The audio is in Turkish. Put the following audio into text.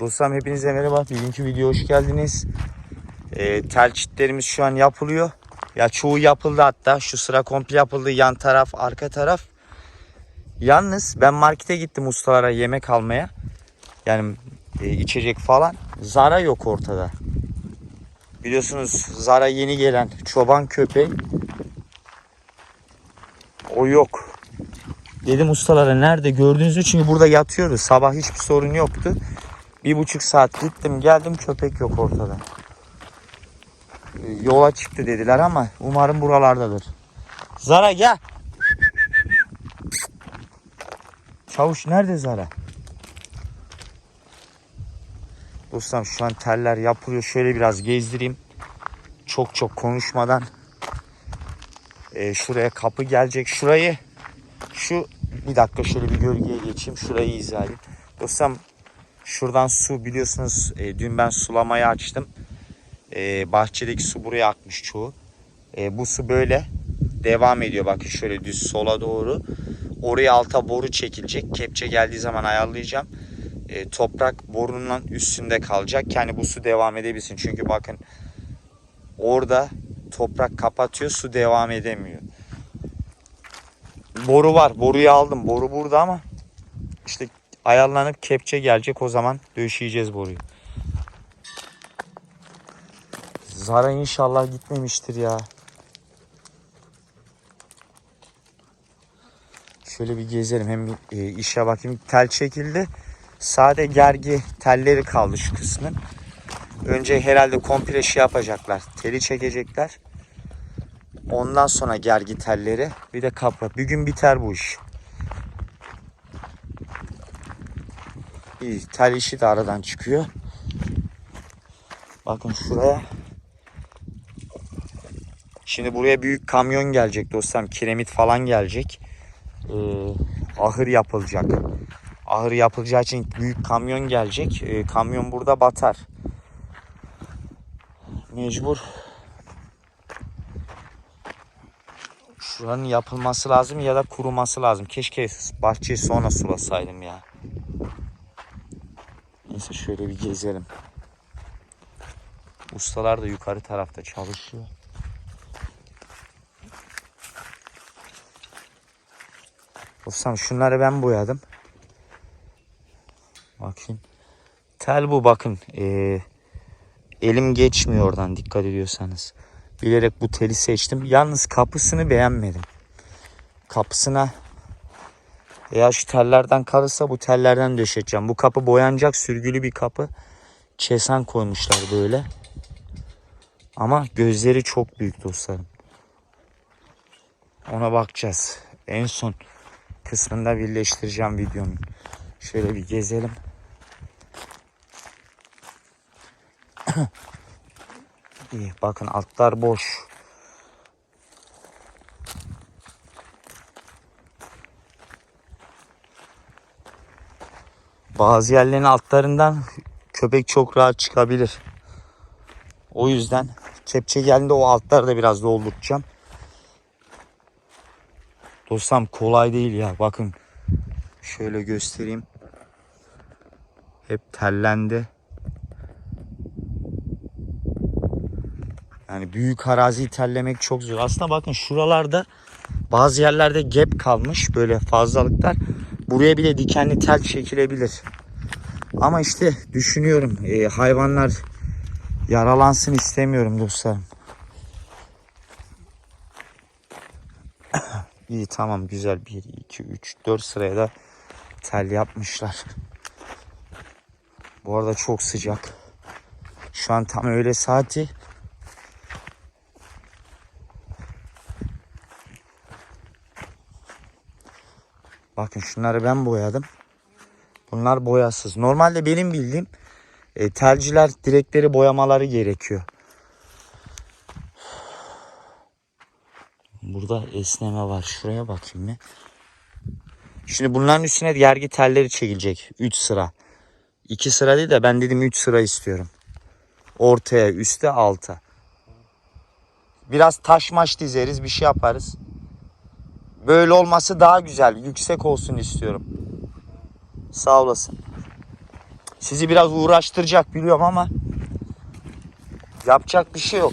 Dostlarım hepinize merhaba. Bugünkü videoya hoş geldiniz. Ee, tel çitlerimiz şu an yapılıyor. Ya çoğu yapıldı hatta. Şu sıra komple yapıldı. Yan taraf, arka taraf. Yalnız ben markete gittim ustalara yemek almaya. Yani e, içecek falan. Zara yok ortada. Biliyorsunuz Zara yeni gelen çoban köpeği. O yok. Dedim ustalara nerede gördünüz mü? Çünkü burada yatıyordu. Sabah hiçbir sorun yoktu. Bir buçuk saat gittim geldim köpek yok ortada. Ee, Yola çıktı dediler ama umarım buralardadır. Zara gel. Çavuş nerede Zara? Dostum şu an teller yapılıyor. Şöyle biraz gezdireyim. Çok çok konuşmadan. Ee, şuraya kapı gelecek. Şurayı şu bir dakika şöyle bir gölgeye geçeyim. Şurayı izah edeyim. Dostum şuradan su biliyorsunuz e, dün ben sulamayı açtım. E, bahçedeki su buraya akmış çoğu. E, bu su böyle devam ediyor. Bakın şöyle düz sola doğru. Oraya alta boru çekilecek. Kepçe geldiği zaman ayarlayacağım. E, toprak borunun üstünde kalacak. Yani bu su devam edebilsin. Çünkü bakın orada toprak kapatıyor su devam edemiyor. Boru var. Boruyu aldım. Boru burada ama işte ayarlanıp kepçe gelecek o zaman döşeyeceğiz boruyu. Zara inşallah gitmemiştir ya. Şöyle bir gezelim hem e, işe bakayım. Tel çekildi. Sade gergi telleri kaldı şu kısmın. Önce herhalde komple şey yapacaklar. Teli çekecekler. Ondan sonra gergi telleri. Bir de kapı. Bir gün biter bu iş. Tel işi de aradan çıkıyor. Bakın şuraya. Şimdi buraya büyük kamyon gelecek dostlarım. Kiremit falan gelecek. Ee, ahır yapılacak. Ahır yapılacağı için büyük kamyon gelecek. Ee, kamyon burada batar. Mecbur Şuranın yapılması lazım ya da kuruması lazım. Keşke bahçeyi sonra sulasaydım ya. Neyse şöyle bir gezelim. Ustalar da yukarı tarafta çalışıyor. Dostum şunları ben boyadım. Bakayım. Tel bu bakın. Ee, elim geçmiyor oradan dikkat ediyorsanız. Bilerek bu teli seçtim. Yalnız kapısını beğenmedim. Kapısına eğer şu tellerden kalırsa bu tellerden döşeceğim. Bu kapı boyanacak sürgülü bir kapı. Çesen koymuşlar böyle. Ama gözleri çok büyük dostlarım. Ona bakacağız. En son kısmında birleştireceğim videonun. Şöyle bir gezelim. İyi bakın altlar boş. Bazı yerlerin altlarından köpek çok rahat çıkabilir. O yüzden kepçe geldiğinde o altları da biraz dolduracağım. Dostum kolay değil ya bakın. Şöyle göstereyim. Hep tellendi. Yani büyük araziyi tellemek çok zor. Aslında bakın şuralarda bazı yerlerde gap kalmış böyle fazlalıklar. Buraya bile dikenli tel çekilebilir. Ama işte düşünüyorum e, hayvanlar yaralansın istemiyorum dostlarım. İyi tamam güzel 1, 2, 3, 4 sıraya da tel yapmışlar. Bu arada çok sıcak. Şu an tam öğle saati. Bakın şunları ben boyadım. Bunlar boyasız. Normalde benim bildiğim e, telciler direkleri boyamaları gerekiyor. Burada esneme var. Şuraya bakayım bir. Şimdi bunların üstüne gergi telleri çekilecek. 3 sıra. 2 sıra değil de ben dedim 3 sıra istiyorum. Ortaya, üste, alta. Biraz taş maş dizeriz, bir şey yaparız. Böyle olması daha güzel. Yüksek olsun istiyorum. Sağ olasın. Sizi biraz uğraştıracak biliyorum ama yapacak bir şey yok.